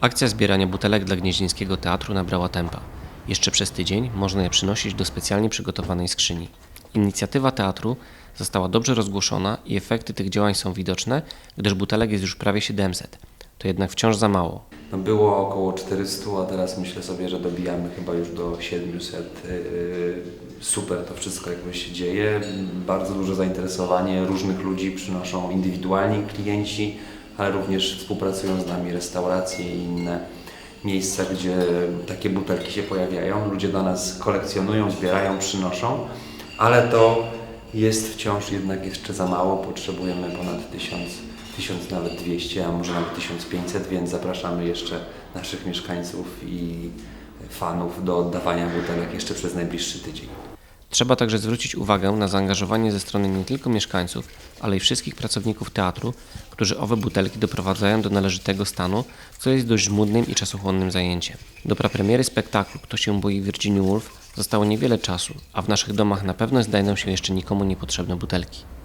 Akcja zbierania butelek dla Gnieźnieńskiego Teatru nabrała tempa. Jeszcze przez tydzień można je przynosić do specjalnie przygotowanej skrzyni. Inicjatywa teatru została dobrze rozgłoszona i efekty tych działań są widoczne, gdyż butelek jest już prawie 700. To jednak wciąż za mało. No było około 400, a teraz myślę sobie, że dobijamy chyba już do 700. Yy, Super to wszystko jakoś się dzieje. Bardzo duże zainteresowanie różnych ludzi przynoszą indywidualni klienci, ale również współpracują z nami restauracje i inne miejsca, gdzie takie butelki się pojawiają. Ludzie do nas kolekcjonują, zbierają, przynoszą, ale to jest wciąż jednak jeszcze za mało. Potrzebujemy ponad 1000, 1000 nawet 200, a może nawet 1500, więc zapraszamy jeszcze naszych mieszkańców i fanów do oddawania butelek jeszcze przez najbliższy tydzień. Trzeba także zwrócić uwagę na zaangażowanie ze strony nie tylko mieszkańców, ale i wszystkich pracowników teatru, którzy owe butelki doprowadzają do należytego stanu, co jest dość żmudnym i czasochłonnym zajęciem. Do prapremiery spektaklu Kto się boi Virginia Woolf zostało niewiele czasu, a w naszych domach na pewno znajdą się jeszcze nikomu niepotrzebne butelki.